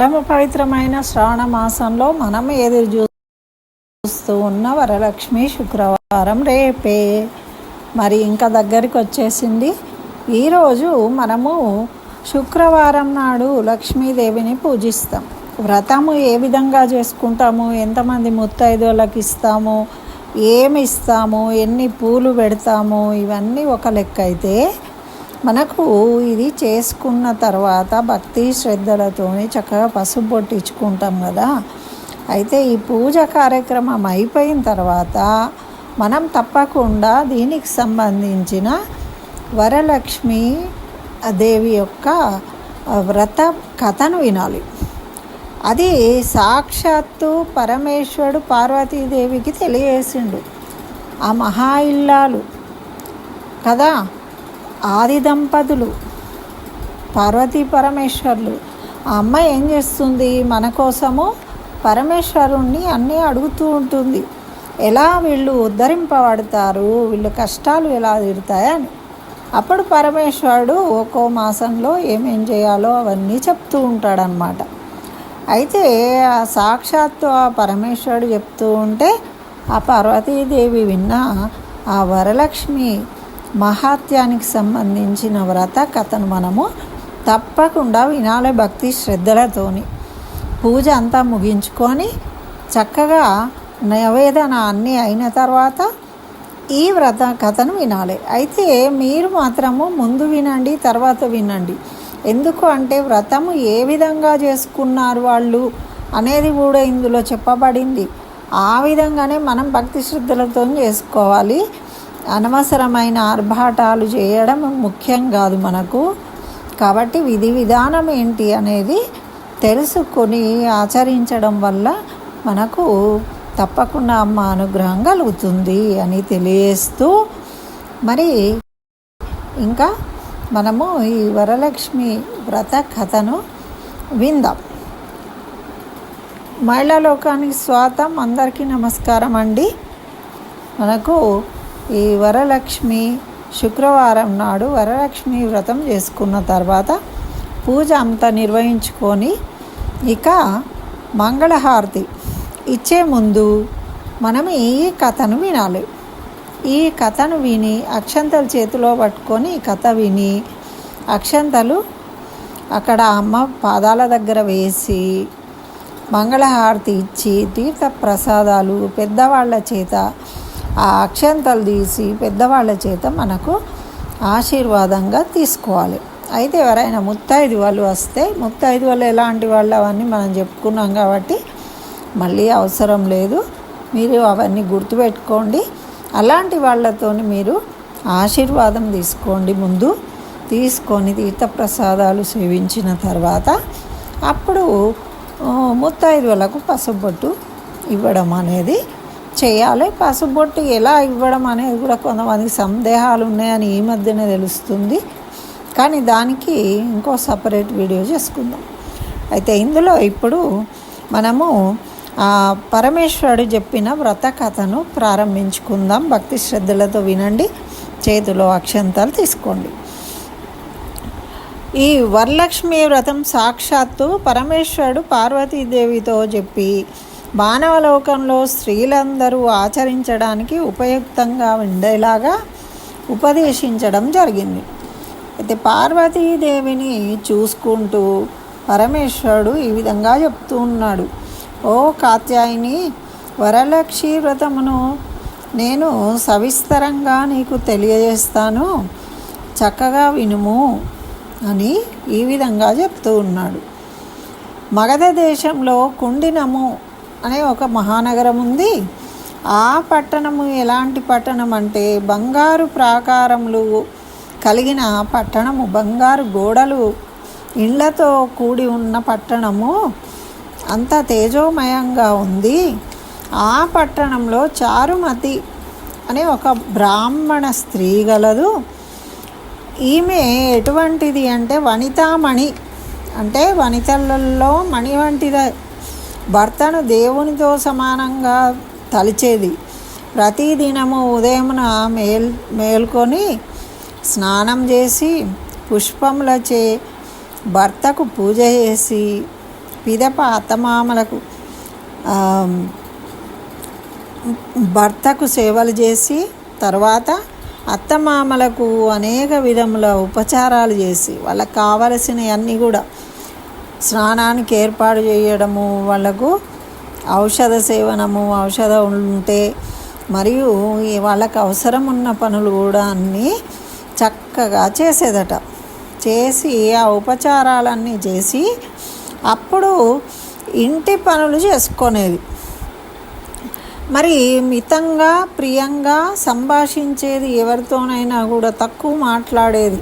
పరమ పవిత్రమైన శ్రావణ మాసంలో మనం ఎదురు చూస్తూ ఉన్న వరలక్ష్మి శుక్రవారం రేపే. మరి ఇంకా దగ్గరికి వచ్చేసింది. ఈరోజు మనము శుక్రవారం నాడు లక్ష్మీదేవిని పూజిస్తాం. వ్రతము ఏ విధంగా చేసుకుంటాము? ఎంతమంది ముత్తైదులకు ఇస్తాము? ఏమి ఇస్తాము? ఎన్ని పూలు పెడతాము? ఇవన్నీ ఒక లెక్క అయితే మనకు ఇది చేసుకున్న తర్వాత భక్తి శ్రద్ధలతో చక్కగా పసుపు పొట్టించుకుంటాం కదా. అయితే ఈ పూజ కార్యక్రమం అయిపోయిన తర్వాత మనం తప్పకుండా దీనికి సంబంధించిన వరలక్ష్మి దేవి యొక్క వ్రత కథను వినాలి. అది సాక్షాత్తు పరమేశ్వరుడు పార్వతీదేవికి తెలియజేసిండు. ఆ మహా ఇల్లాలు కదా? ఆది దంపతులు పార్వతీ పరమేశ్వర్లు. ఆ అమ్మాయి ఏం చేస్తుంది? మన కోసము పరమేశ్వరుణ్ణి అన్నీ అడుగుతూ ఉంటుంది. ఎలా వీళ్ళు ఉద్ధరింపబడతారు? వీళ్ళు కష్టాలు ఎలా తీరుతాయని. అప్పుడు పరమేశ్వరుడు ఒక్కో మాసంలో ఏమేం చేయాలో అవన్నీ చెప్తూ ఉంటాడనమాట అయితే ఆ సాక్షాత్తు ఆ పరమేశ్వరుడు చెప్తూ ఉంటే ఆ పార్వతీదేవి విన్న ఆ వరలక్ష్మి మహాత్యానికి సంబంధించిన వ్రత కథను మనము తప్పకుండా వినాలి భక్తి శ్రద్ధలతోని. పూజ అంతా ముగించుకొని చక్కగా నివేదన అన్నీ అయిన తర్వాత ఈ వ్రత కథను వినాలి. అయితే మీరు మాత్రము ముందు వినండి తర్వాత వినండి. ఎందుకు అంటే వ్రతము ఏ విధంగా చేసుకున్నారు వాళ్ళు అనేది కూడా ఇందులో చెప్పబడింది. ఆ విధంగానే మనం భక్తి శ్రద్ధలతో చేసుకోవాలి. అనవసరమైన ఆర్భాటాలు చేయడం ముఖ్యం కాదు మనకు. కాబట్టి విధి విధానం ఏంటి అనేది తెలుసుకొని ఆచరించడం వల్ల మనకు తప్పకుండా అమ్మ అనుగ్రహం కలుగుతుంది అని తెలియజేస్తూ మరి ఇంకా మనము ఈ వరలక్ష్మి వ్రత కథను విందాం. మహిళా లోకానికి స్వాతం అందరికీ నమస్కారం అండి. మనకు ఈ వరలక్ష్మి శుక్రవారం నాడు వరలక్ష్మి వ్రతం చేసుకున్న తర్వాత పూజ అంతా నిర్వహించుకొని ఇక మంగళహారతి ఇచ్చే ముందు మనం ఈ కథను వినాలి. ఈ కథను విని అక్షంతలు చేతిలో పట్టుకొని ఈ కథ విని అక్షంతలు అక్కడ అమ్మ పాదాల దగ్గర వేసి మంగళహారతి ఇచ్చి తీర్థ ప్రసాదాలు పెద్దవాళ్ళ చేత ఆ అక్షంతలు తీసి పెద్దవాళ్ళ చేత మనకు ఆశీర్వాదంగా తీసుకోవాలి. అయితే ఎవరైనా ముత్తైదు వాళ్ళు వస్తే ముత్తైదు వాళ్ళు ఎలాంటి వాళ్ళు అవన్నీ మనం చెప్పుకున్నాం కాబట్టి మళ్ళీ అవసరం లేదు. మీరు అవన్నీ గుర్తుపెట్టుకోండి అలాంటి వాళ్ళతో మీరు ఆశీర్వాదం తీసుకోండి ముందు. తీసుకొని తీర్థప్రసాదాలు సేవించిన తర్వాత అప్పుడు ముత్తైదువులకు పసుబొట్టు ఇవ్వడం అనేది చేయాలి. పసుబొట్టు ఎలా ఇవ్వడం అనేది కూడా కొంతమందికి సందేహాలు ఉన్నాయని ఈ మధ్యనే తెలుస్తుంది. కానీ దానికి ఇంకో సపరేట్ వీడియో చేసుకుందాం. అయితే ఇందులో ఇప్పుడు మనము పరమేశ్వరుడు చెప్పిన వ్రత కథను ప్రారంభించుకుందాం. భక్తి శ్రద్ధలతో వినండి. చేతిలో అక్షంతాలు తీసుకోండి. ఈ వరలక్ష్మి వ్రతం సాక్షాత్తు పరమేశ్వరుడు పార్వతీదేవితో చెప్పి మానవలోకంలో స్త్రీలందరూ ఆచరించడానికి ఉపయుక్తంగా ఉండేలాగా ఉపదేశించడం జరిగింది. అయితే పార్వతీదేవిని చూసుకుంటూ పరమేశ్వరుడు ఈ విధంగా చెప్తూ ఉన్నాడు. ఓ కాత్యాయిని వరలక్ష్మి వ్రతమును నేను సవిస్తరంగా నీకు తెలియజేస్తాను. చక్కగా వినుము అని ఈ విధంగా చెప్తూ ఉన్నాడు. మగధ దేశంలో కుండినము అనే ఒక మహానగరం ఉంది. ఆ పట్టణము ఎలాంటి పట్టణం అంటే బంగారు ప్రాకారములు కలిగిన పట్టణము బంగారు గోడలు ఇళ్ళతో కూడి ఉన్న పట్టణము. అంత తేజోమయంగా ఉంది. ఆ పట్టణంలో చారుమతి అనే ఒక బ్రాహ్మణ స్త్రీ గలదు. ఈమె ఎటువంటిది అంటే వనితామణి. అంటే వనితలలో మణి వంటిద. భర్తను దేవునితో సమానంగా తలిచేది. ప్రతిదినము ఉదయమున మేల్ మేల్కొని స్నానం చేసి పుష్పములచే భర్తకు పూజ చేసి పిదప అత్తమామలకు భర్తకు సేవలు చేసి తర్వాత అత్తమామలకు అనేక విధముల ఉపచారాలు చేసి వాళ్ళకి కావలసినవన్నీ కూడా స్నానానికి ఏర్పాటు చేయడము వాళ్ళకు ఔషధ సేవనము ఔషధం ఉంటే మరియు వాళ్ళకు అవసరం ఉన్న పనులు కూడా అన్నీ చక్కగా చేసేదట. చేసి ఆ ఉపచారాలన్నీ చేసి అప్పుడు ఇంటి పనులు చేసుకునేది. మరి మితంగా ప్రియంగా సంభాషించేది ఎవరితోనైనా కూడా తక్కువ మాట్లాడేది.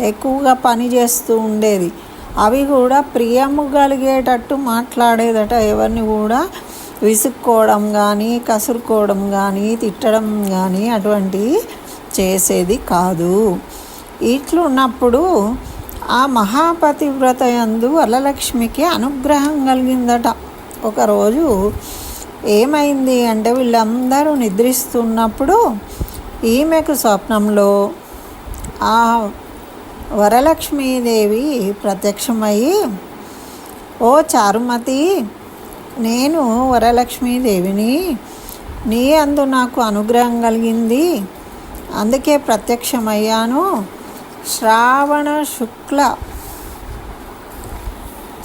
ఎక్కువగా పని చేస్తూ ఉండేది. అవి కూడా ప్రియము కలిగేటట్టు మాట్లాడేదట. ఎవరిని కూడా విసుక్కోవడం కానీ కసురుకోవడం కానీ తిట్టడం కానీ అటువంటివి చేసేది కాదు. ఇట్లున్నప్పుడు ఆ మహాపతివ్రత యందు వరలక్ష్మికి అనుగ్రహం కలిగిందట. ఒకరోజు ఏమైంది అంటే వీళ్ళందరూ నిద్రిస్తున్నప్పుడు ఈమెకు స్వప్నంలో ఆ వరలక్ష్మీదేవి ప్రత్యక్షమయ్యి ఓ చారుమతి నేను వరలక్ష్మీదేవిని నీ అందు నాకు అనుగ్రహం కలిగింది. అందుకే ప్రత్యక్షమయ్యాను. శ్రావణ శుక్ల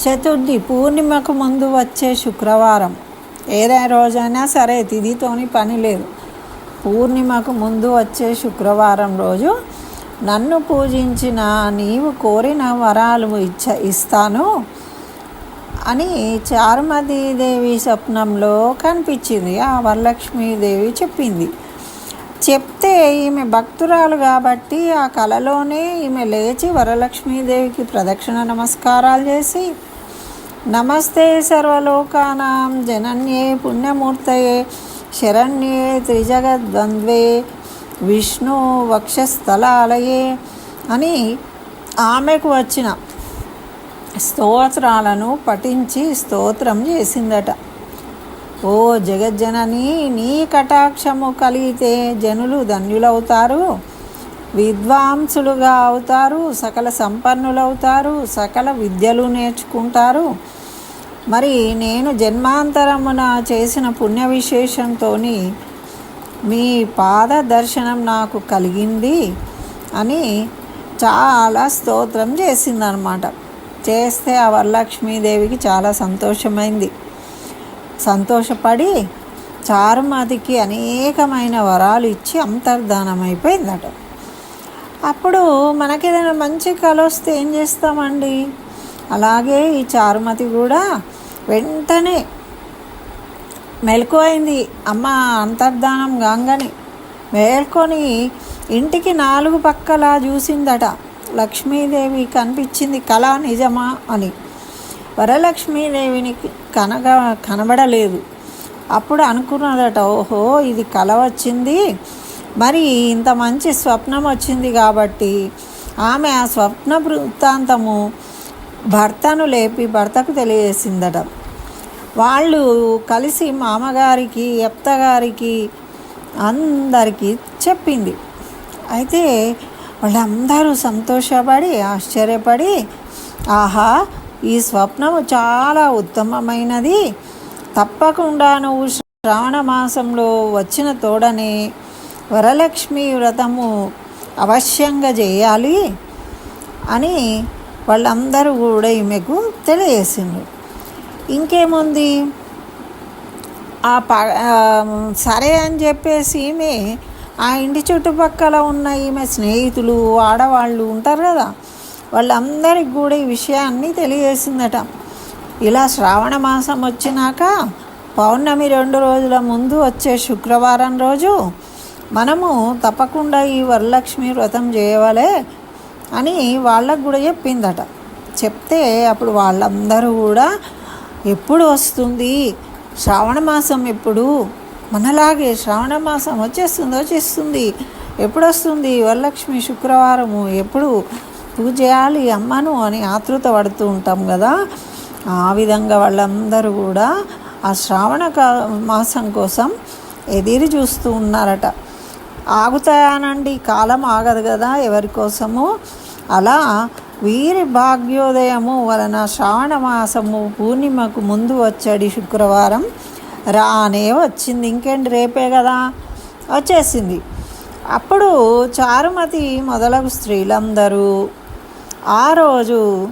చతుర్థి పూర్ణిమకు ముందు వచ్చే శుక్రవారం. ఏదైనా రోజైనా సరే తిథితోని పని లేదు. పూర్ణిమకు ముందు వచ్చే శుక్రవారం రోజు నన్ను పూజించిన నీవు కోరిన వరాలు ఇచ్చ ఇస్తాను అని చారుమతీదేవి స్వప్నంలో కనిపించింది. ఆ వరలక్ష్మీదేవి చెప్పింది. చెప్తే ఈమె భక్తురాలు కాబట్టి ఆ కలలోనే ఈమె లేచి వరలక్ష్మీదేవికి ప్రదక్షిణ నమస్కారాలు చేసి నమస్తే సర్వలోకానాం జనన్యే పుణ్యమూర్తయే శరణ్యే త్రిజగద్వంద్వే విష్ణు వక్షస్థలాలయే అని ఆమెకు వచ్చిన స్తోత్రాలను పఠించి స్తోత్రం చేసిందట. ఓ జగజ్జనని నీ కటాక్షము కలిగితే జనులు ధన్యులవుతారు విద్వాంసులుగా అవుతారు సకల సంపన్నులవుతారు సకల విద్యలు నేర్చుకుంటారు. మరి నేను జన్మాంతరమున చేసిన పుణ్య విశేషంతో మీ పాద దర్శనం నాకు కలిగింది అని చాలా స్తోత్రం చేసిందనమాట చేస్తే ఆ వరలక్ష్మీదేవికి చాలా సంతోషమైంది. సంతోషపడి చారుమతికి అనేకమైన వరాలు ఇచ్చి అంతర్ధానం అయిపోయిందట అప్పుడు మనకి ఏదైనా మంచి కళ వస్తే ఏం చేస్తామండి? అలాగే ఈ చారుమతి కూడా వెంటనే మెలకువైంది. అమ్మ అంతర్ధానం కాగానే మేల్కొని ఇంటికి నాలుగు పక్కల చూసిందట. లక్ష్మీదేవి కనిపించింది కళ నిజమా? అని. వరలక్ష్మీదేవిని కనగ కనబడలేదు. అప్పుడు అనుకున్నదట ఓహో ఇది కళ వచ్చింది. మరి ఇంత మంచి స్వప్నం వచ్చింది కాబట్టి ఆమె ఆ స్వప్న వృత్తాంతము భర్తను లేపి భర్తకు తెలియజేసిందట. వాళ్ళు కలిసి మామగారికి ఎప్తగారికి అందరికీ చెప్పింది. అయితే వాళ్ళందరూ సంతోషపడి ఆశ్చర్యపడి ఆహా ఈ స్వప్నము చాలా ఉత్తమమైనది. తప్పకుండా నువ్వు శ్రావణ మాసంలో వచ్చిన తోడనే వరలక్ష్మి వ్రతము అవశ్యంగా చేయాలి అని వాళ్ళందరూ కూడా ఈమెకు తెలియజేసిండ్రు. ఇంకేముంది? ఆ ప సరే అని చెప్పేసి ఈమె ఆ ఇంటి చుట్టుపక్కల ఉన్న ఈమె స్నేహితులు ఆడవాళ్ళు ఉంటారు కదా వాళ్ళందరికి కూడా ఈ విషయాన్ని తెలియజేసిందట. ఇలా శ్రావణ మాసం వచ్చినాక పౌర్ణమి రెండు రోజుల ముందు వచ్చే శుక్రవారం రోజు మనము తప్పకుండా ఈ వరలక్ష్మి వ్రతం చేయవలే అని వాళ్ళకు కూడా చెప్పిందట. చెప్తే అప్పుడు వాళ్ళందరూ కూడా ఎప్పుడు వస్తుంది? శ్రావణ మాసం ఎప్పుడు? మనలాగే శ్రావణ మాసం వచ్చేస్తుంది వచ్చేస్తుంది. ఎప్పుడు వస్తుంది? వరలక్ష్మి శుక్రవారము ఎప్పుడు? పూజ చేయాలి అమ్మను అని ఆతృత పడుతూ ఉంటాం కదా. ఆ విధంగా వాళ్ళందరూ కూడా ఆ శ్రావణ మాసం కోసం ఎదిరి చూస్తూ ఉన్నారట. ఆగుతాయానండి? కాలం ఆగదు కదా ఎవరి కోసము. అలా వీరి భాగ్యోదయము వలన శ్రావణమాసము పూర్ణిమకు ముందు వచ్చాడు శుక్రవారం. రానే వచ్చింది. ఇంకేంటి? రేపే కదా? వచ్చేసింది. అప్పుడు చారుమతి మొదలగు స్త్రీలందరూ ఆ రోజు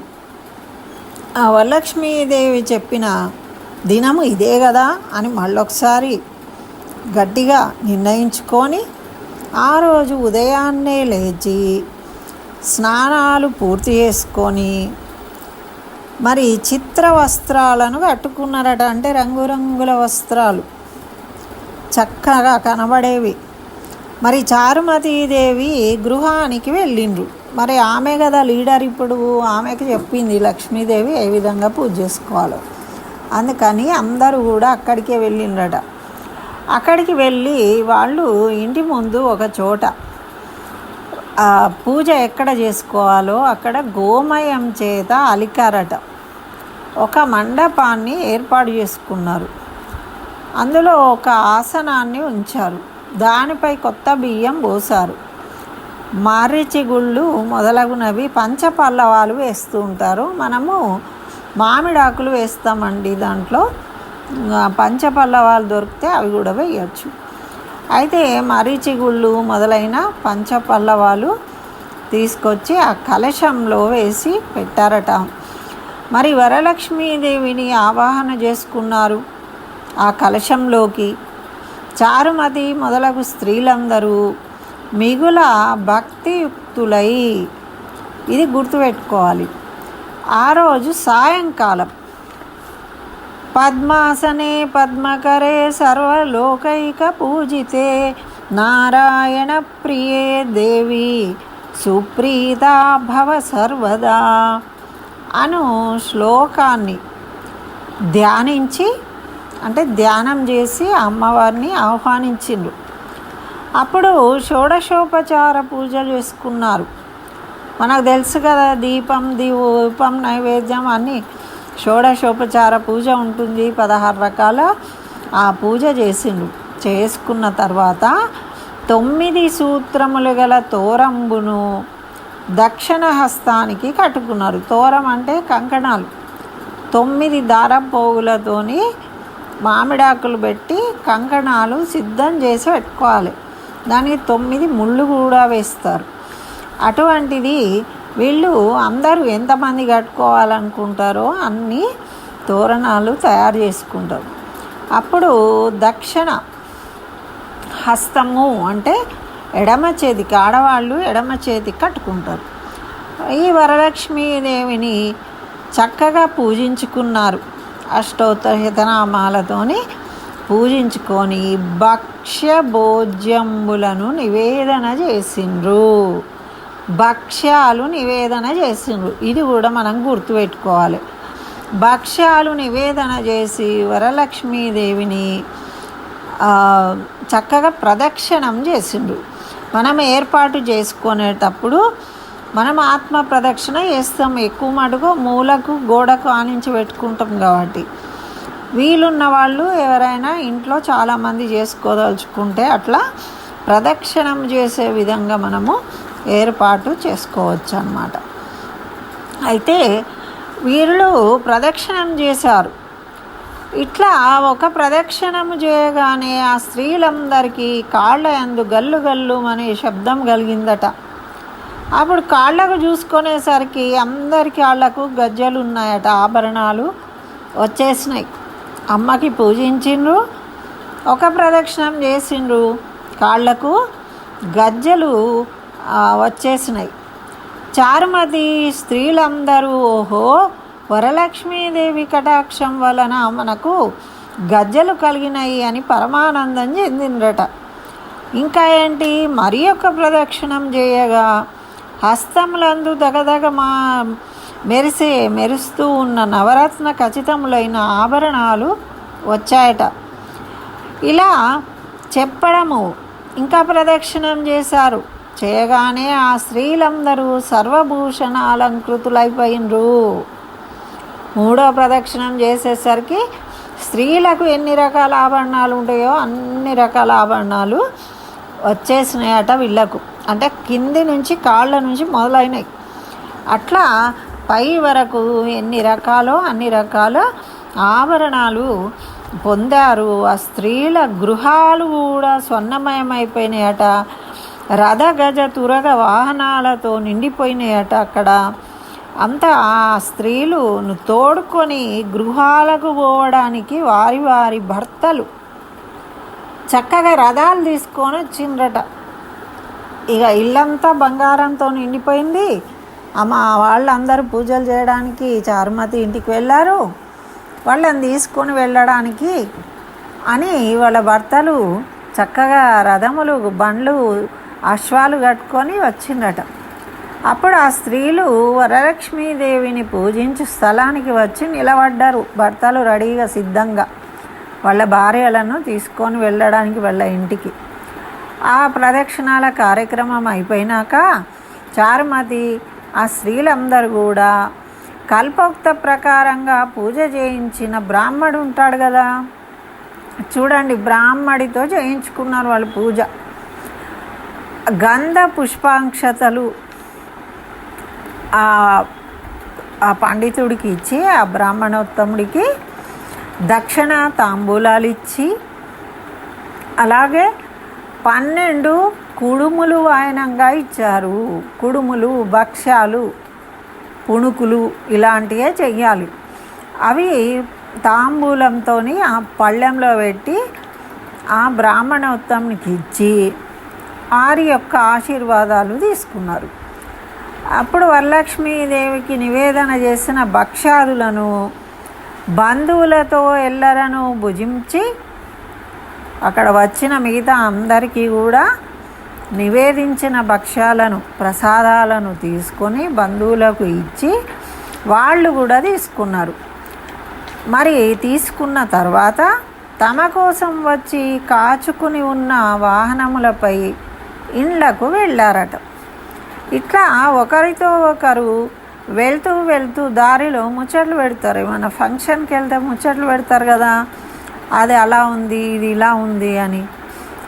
ఆ వరలక్ష్మీదేవి చెప్పిన దినము ఇదే కదా అని మళ్ళొకసారి గట్టిగా నిర్ణయించుకొని ఆ రోజు ఉదయాన్నే లేచి స్నానాలు పూర్తి చేసుకొని మరి చిత్ర వస్త్రాలను కట్టుకున్నారట. అంటే రంగురంగుల వస్త్రాలు. చక్కగా కనబడేవి. మరి చారుమతీదేవి గృహానికి వెళ్ళిండ్రు. మరి ఆమె కదా లీడర్ ఇప్పుడు. ఆమెకి చెప్పింది లక్ష్మీదేవి ఏ విధంగా పూజ చేసుకోవాలో. అందుకని అందరూ కూడా అక్కడికే వెళ్ళిండ్రట. అక్కడికి వెళ్ళి వాళ్ళు ఇంటి ముందు ఒక చోట పూజ ఎక్కడ చేసుకోవాలో అక్కడ గోమయం చేత అలికారట. ఒక మండపాన్ని ఏర్పాటు చేసుకున్నారు. అందులో ఒక ఆసనాన్ని ఉంచారు. దానిపై కొత్త బియ్యం పోసారు మారిచిగుళ్ళు మొదలగునవి పంచపల్లవాలు వేస్తూ ఉంటారు. మనము మామిడాకులు వేస్తామండి దాంట్లో. పంచపల్లవాలు దొరికితే అవి కూడా వేయచ్చు. అయితే మరీచిగుళ్ళు మొదలైన పంచపల్లవాలు తీసుకొచ్చి ఆ కలశంలో వేసి పెట్టారట. మరి వరలక్ష్మీదేవిని ఆవాహన చేసుకున్నారు ఆ కలశంలోకి. చారుమతి మొదలగు స్త్రీలందరూ మిగుల భక్తియుక్తులై ఇది గుర్తుపెట్టుకోవాలి. ఆ రోజు సాయంకాలం పద్మాసనే పద్మకరే సర్వలోకైక పూజితే. నారాయణ ప్రియే దేవి సుప్రీతా భవ సర్వదా. అను శ్లోకాన్ని ధ్యానించి అంటే ధ్యానం చేసి అమ్మవారిని ఆహ్వానించిండు అప్పుడు షోడశోపచార పూజ చేసుకున్నారు. మనకు తెలుసు కదా దీపం దీపం నైవేద్యం అన్నీ. షోడశోపచార పూజ ఉంటుంది పదహారు రకాల. ఆ పూజ చేసిండు చేసుకున్న తర్వాత తొమ్మిది సూత్రములు గల తోరంబును దక్షిణ హస్తానికి కట్టుకున్నారు. తోరం అంటే కంకణాలు. తొమ్మిది దారం పోగులతోని మామిడాకులు పెట్టి కంకణాలు సిద్ధం చేసి పెట్టుకోవాలి. దానికి తొమ్మిది ముళ్ళు కూడా వేస్తారు. అటువంటిది వీళ్ళు అందరూ ఎంతమంది కట్టుకోవాలనుకుంటారో అన్ని తోరణాలు తయారు చేసుకుంటారు. అప్పుడు దక్షిణ హస్తము అంటే ఎడమ చేతికి ఆడవాళ్ళు ఎడమ చేతికి కట్టుకుంటారు. ఈ వరలక్ష్మీదేవిని చక్కగా పూజించుకున్నారు. అష్టోత్తర శతనామాలతోని పూజించుకొని భక్ష్య భోజ్యంబులను నివేదన చేసిండ్రు. భక్ష్యాలు నివేదన చేసిండ్రు. ఇది కూడా మనం గుర్తుపెట్టుకోవాలి. భక్ష్యాలు నివేదన చేసి వరలక్ష్మీదేవిని చక్కగా ప్రదక్షిణం చేసిండ్రు. మనం ఏర్పాటు చేసుకునేటప్పుడు మనం ఆత్మ ప్రదక్షిణ చేస్తాం. ఎక్కువ మటుకు మూలకు గోడకు ఆనించి పెట్టుకుంటాం కాబట్టి. వీలున్న వాళ్ళు ఎవరైనా ఇంట్లో చాలామంది చేసుకోదలుచుకుంటే అట్లా ప్రదక్షిణం చేసే విధంగా మనము ఏర్పాటు చేసుకోవచ్చు అన్నమాట అయితే వీరిలో ప్రదక్షిణం చేశారు. ఇట్లా ఒక ప్రదక్షిణము చేయగానే ఆ స్త్రీలందరికీ కాళ్ళ యందు గల్లు గల్లు అనే శబ్దం కలిగిందట. అప్పుడు కాళ్ళకు చూసుకునేసరికి అందరి కాళ్ళకు గజ్జలు ఉన్నాయట ఆభరణాలు వచ్చేసినాయి. అమ్మకి పూజించిండ్రు ఒక ప్రదక్షిణం చేసిండ్రు కాళ్ళకు గజ్జలు వచ్చేసినాయి. చారుమతి స్త్రీలందరూ ఓహో వరలక్ష్మీదేవి కటాక్షం వలన మనకు గజ్జలు కలిగినాయి అని పరమానందం చెందిండ్రట. ఇంకా ఏంటి? మరి ఒక ప్రదక్షిణం చేయగా హస్తములందు దగదగ మా మెరిసే మెరుస్తూ ఉన్న నవరత్న ఖచ్చితములైన ఆభరణాలు వచ్చాయట. ఇలా చెప్పడము ఇంకా ప్రదక్షిణం చేశారు. చేయగానే ఆ స్త్రీలందరూ సర్వభూషణ అలంకృతులైపోయినరు మూడో ప్రదక్షిణం చేసేసరికి స్త్రీలకు ఎన్ని రకాల ఆభరణాలు ఉంటాయో అన్ని రకాల ఆభరణాలు వచ్చేసినాయట వీళ్ళకు. అంటే కింది నుంచి కాళ్ళ నుంచి మొదలైనాయి. అట్లా పై వరకు ఎన్ని రకాలో అన్ని రకాల ఆభరణాలు పొందారు. ఆ స్త్రీల గృహాలు కూడా స్వర్ణమయమైపోయినాయట. రథ గజ తురగ వాహనాలతో నిండిపోయినాయట అక్కడ. అంతా ఆ స్త్రీలు తోడుకొని గృహాలకు పోవడానికి వారి వారి భర్తలు చక్కగా రథాలు తీసుకొని వచ్చిండ్రట. ఇక ఇల్లంతా బంగారంతో నిండిపోయింది. అమ్మ వాళ్ళందరూ పూజలు చేయడానికి చారుమతి ఇంటికి వెళ్ళారు. వాళ్ళని తీసుకొని వెళ్ళడానికి అని వాళ్ళ భర్తలు చక్కగా రథములు బండ్లు అశ్వాలు కట్టుకొని వచ్చిండట అప్పుడు ఆ స్త్రీలు వరలక్ష్మీదేవిని పూజించు స్థలానికి వచ్చి నిలబడ్డారు. భర్తలు రెడీగా సిద్ధంగా వాళ్ళ భార్యలను తీసుకొని వెళ్ళడానికి వాళ్ళ ఇంటికి. ఆ ప్రదక్షిణాల కార్యక్రమం అయిపోయినాక చారుమతి ఆ స్త్రీలందరూ కూడా కల్పోక్త ప్రకారంగా పూజ చేయించిన బ్రాహ్మడు ఉంటాడు కదా. చూడండి బ్రాహ్మడితో చేయించుకున్నారు వాళ్ళు పూజ. గంధ పుష్పాంక్షతలు ఆ పండితుడికి ఇచ్చి ఆ బ్రాహ్మణోత్తముడికి దక్షిణ తాంబూలాలు ఇచ్చి అలాగే పన్నెండు కుడుములు వాయనంగా ఇచ్చారు. కుడుములు భక్ష్యాలు పుణుకులు ఇలాంటివే చెయ్యాలి. అవి తాంబూలంతో ఆ పళ్ళెంలో పెట్టి ఆ బ్రాహ్మణోత్తమునికి ఇచ్చి వారి యొక్క ఆశీర్వాదాలు తీసుకున్నారు. అప్పుడు వరలక్ష్మీదేవికి నివేదన చేసిన భక్ష్యాదులను బంధువులతో ఎల్లరను భుజించి అక్కడ వచ్చిన మిగతా అందరికీ కూడా నివేదించిన భక్ష్యాలను ప్రసాదాలను తీసుకొని బంధువులకు ఇచ్చి వాళ్ళు కూడా తీసుకున్నారు. మరి తీసుకున్న తర్వాత తమ కోసం వచ్చి కాచుకుని ఉన్న వాహనములపై ఇండ్లకు వెళ్ళారట. ఇట్లా ఒకరితో ఒకరు వెళ్తూ వెళ్తూ దారిలో ముచ్చట్లు పెడతారు. ఏమన్నా ఫంక్షన్కి వెళ్తే ముచ్చట్లు పెడతారు కదా అది అలా ఉంది ఇది ఇలా ఉంది అని.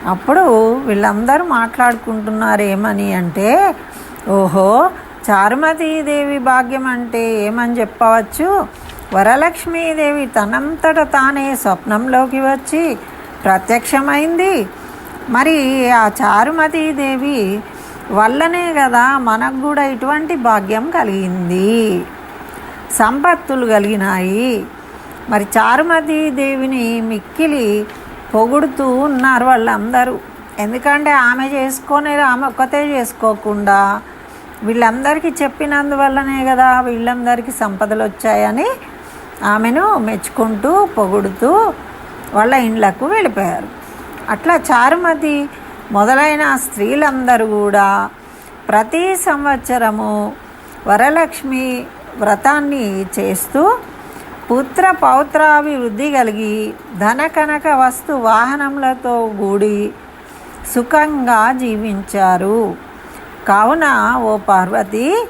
అప్పుడు వీళ్ళందరూ మాట్లాడుకుంటున్నారు ఏమని అంటే ఓహో చారుమతీదేవి భాగ్యం అంటే ఏమని చెప్పవచ్చు? వరలక్ష్మీదేవి తనంతట తానే స్వప్నంలోకి వచ్చి ప్రత్యక్షమైంది. మరి ఆ చారుమతీదేవి వల్లనే కదా మనకు కూడా ఇటువంటి భాగ్యం కలిగింది. సంపత్తులు కలిగినాయి మరి చారుమతి దేవిని మిక్కిలి పొగుడుతూ ఉన్నారు వాళ్ళందరూ. ఎందుకంటే ఆమె చేసుకొని ఆమె ఒక్కతే చేసుకోకుండా వీళ్ళందరికీ చెప్పినందువల్లనే కదా వీళ్ళందరికీ సంపదలు వచ్చాయని ఆమెను మెచ్చుకుంటూ పొగుడుతూ వాళ్ళ ఇండ్లకు వెళ్ళిపోయారు. అట్లా చారుమతి మొదలైన స్త్రీలందరూ కూడా ప్రతి సంవత్సరము వరలక్ష్మి వ్రతాన్ని చేస్తూ పుత్ర పౌత్రాభివృద్ధి కలిగి ధన కనక వస్తు వాహనములతో కూడి సుఖంగా జీవించారు. కావున ఓ పార్వతి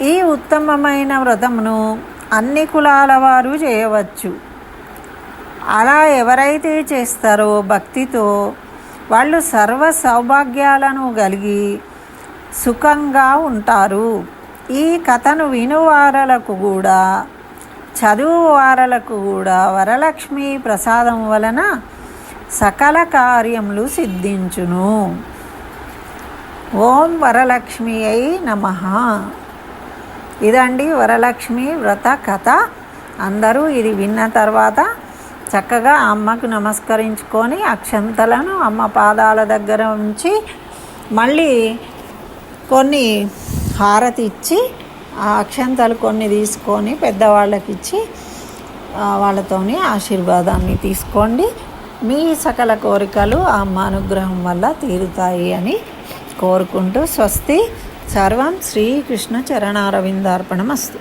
ఈ ఉత్తమమైన వ్రతమును అన్ని కులాల వారు చేయవచ్చు. అలా ఎవరైతే చేస్తారో భక్తితో వాళ్ళు సర్వ సౌభాగ్యాలను కలిగి సుఖంగా ఉంటారు. ఈ కథను వినువారలకు కూడా చదువు వారలకు కూడా వరలక్ష్మి ప్రసాదం వలన సకల కార్యములు సిద్ధించును. ఓం వరలక్ష్మి అయి నమ. ఇదండి వరలక్ష్మి వ్రత కథ. అందరూ ఇది విన్న తర్వాత చక్కగా అమ్మకు నమస్కరించుకొని అక్షంతలను అమ్మ పాదాల దగ్గర ఉంచి మళ్ళీ కొన్ని హారతి ఇచ్చి ఆ అక్షంతలు కొన్ని తీసుకొని పెద్దవాళ్ళకి ఇచ్చి వాళ్ళతోని ఆశీర్వాదాన్ని తీసుకోండి. మీ సకల కోరికలు ఆ అమ్మ అనుగ్రహం వల్ల తీరుతాయి అని కోరుకుంటూ స్వస్తి. సర్వం శ్రీకృష్ణ చరణారవిందార్పణమస్తు